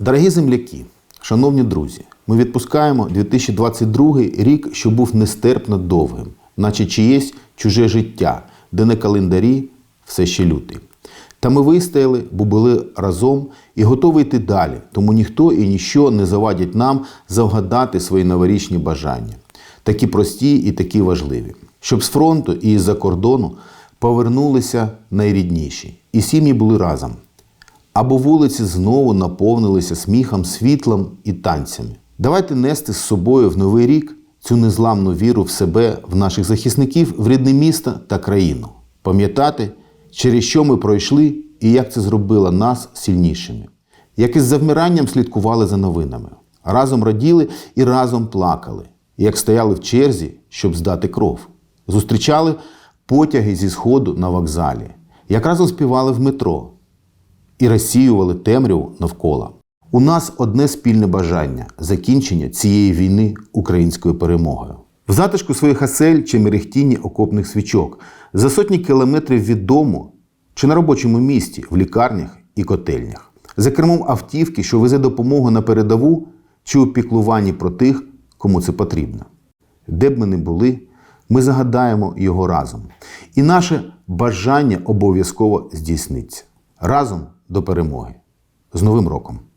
Дорогі земляки, шановні друзі, ми відпускаємо 2022 рік, що був нестерпно довгим, наче чиєсь чуже життя, де на календарі все ще лютий. Та ми вистояли, бо були разом і готові йти далі, тому ніхто і ніщо не завадять нам завгадати свої новорічні бажання, такі прості і такі важливі, щоб з фронту і з-за кордону повернулися найрідніші, і сім'ї були разом або вулиці знову наповнилися сміхом, світлом і танцями. Давайте нести з собою в новий рік цю незламну віру в себе, в наших захисників, в рідне місто та країну. Пам'ятати, через що ми пройшли і як це зробило нас сильнішими. Як із завмиранням слідкували за новинами, разом раділи і разом плакали, як стояли в черзі, щоб здати кров. Зустрічали потяги зі сходу на вокзалі, як разом співали в метро і розсіювали темряву навколо. У нас одне спільне бажання закінчення цієї війни українською перемогою. В затишку своїх осель чи мерехтінні окопних свічок, за сотні кілометрів від дому чи на робочому місці, в лікарнях і котельнях, за кермом автівки, що везе допомогу на передову, чи у піклуванні про тих, кому це потрібно. Де б ми не були, ми загадаємо його разом. І наше бажання обов'язково здійсниться. Разом до перемоги. З Новим роком!